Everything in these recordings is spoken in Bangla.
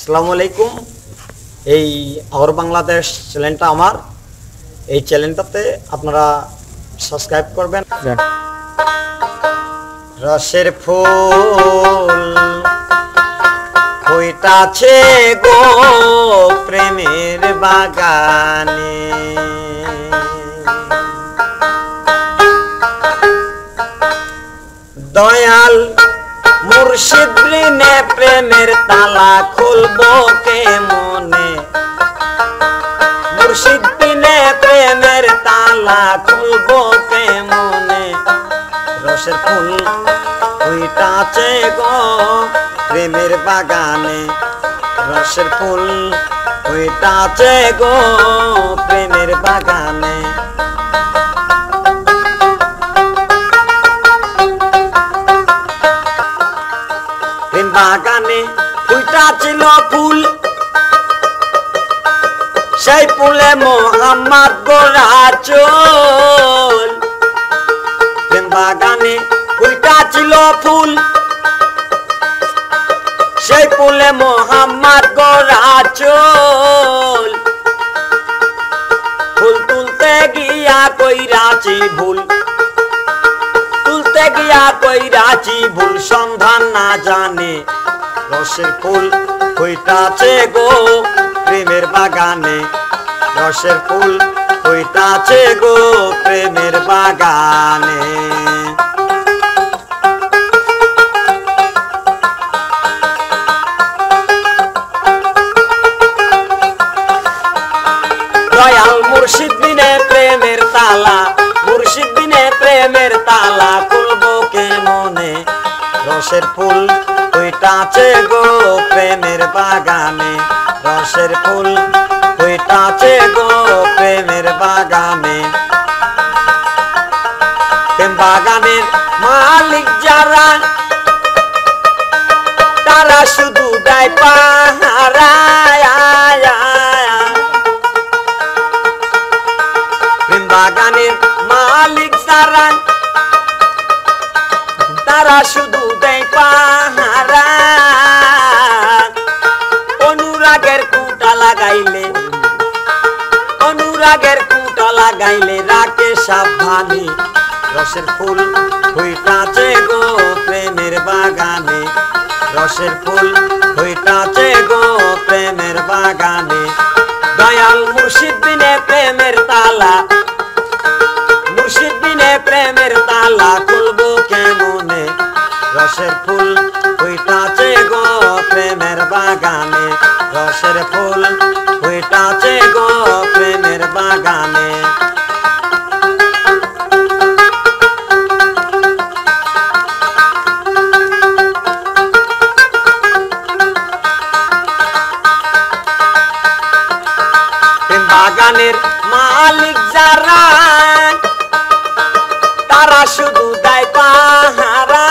আসসালামু আলাইকুম। এই আওয়ার বাংলাদেশ চ্যানেলটা আমার। এই চ্যানেলটাতে আপনারা সাবস্ক্রাইব করবেন। রসের ফুল হইতাছে গো প্রেমের বাগানে। দয়াল মুর্শিদ ঋণে প্রেমের তালা খুলবো কে মনে মুর্শিদ বিনে প্রেমের তালা খুলবো কে মনে রসের ফুল ওইটাছে গো প্রেমের বাগানে। রসের ফুল ওইটাছে গো প্রেমের বাগানে। বাগানে ফুইটা ছিল ফুল। সেই ফুলে মোহাম্মদ গোরা চোল। বাগানে ফুইটা ছিল ফুল। সেই ফুলে মোহাম্মদ গোরা ফুল তুলতে গিয়া কইরাছি ভুল। কইরাছি ভুল সন্ধান না জানে। রসের ফুল হইতাছে গো প্রেমের বাগানে। রসের ফুল হইতাছে গো প্রেমের বাগানে। রসের ফুল ওইটাছে গো প্রেমের বাগানে। রসের ফুল ওইটাছে গো প্রেমের বাগানে। প্রেম বাগানের মালিক যারা, তারা শুধু দেয় পাহারা প্রেম বাগানের মালিক যারা, তারা শুধু পাহারা। অনুরাগের কুটা লাগাইলে, অনুরাগের কুটা লাগাইলে রাকে সাবধানে। রসের ফুল হইতাছে গো প্রেমের বাগানে। রসের ফুল হইতাছে গো প্রেমের বাগানে। দয়াল মুর্শিদ বিনে প্রেমের তালা ফুল হইতাছে গো প্রেমের বাগানে। রসের ফুল হইতাছে গো প্রেমের বাগানে। বাগানের মালিক যারা, তারা শুধু দেয় পাহারা।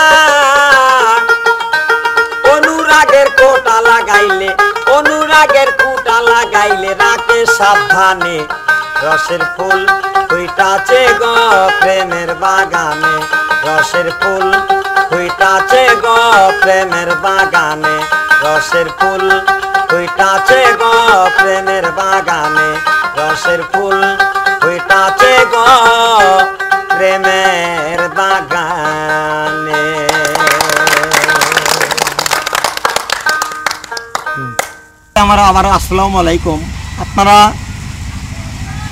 অনুরাগের কোটা লাগাইলে রাকে সাবধানে। রসের ফুল হইতাছে গো প্রেমের বাগানে। রসের ফুল হইতাছে গ প্রেমের বাগানে। রসের ফুল হইতাছে গ প্রেমের বাগানে। রসের ফুল হইতাছে গ প্রেমের আমার আমার আসসালামু আলাইকুম। আপনারা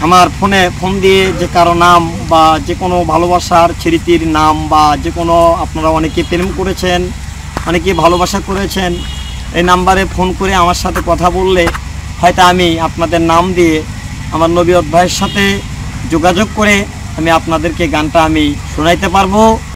আমার ফোনে ফোন দিয়ে যে কারও নাম বা যে কোনো ভালোবাসার ছেড়িতির নাম বা যে কোনো আপনারা অনেকে প্রেম করেছেন, অনেকে ভালোবাসা করেছেন, এই নাম্বারে ফোন করে আমার সাথে কথা বললে হয়তো আমি আপনাদের নাম দিয়ে আমার নবী ভাইয়ের সাথে যোগাযোগ করে আমি আপনাদেরকে গানটা আমি শোনাইতে পারব।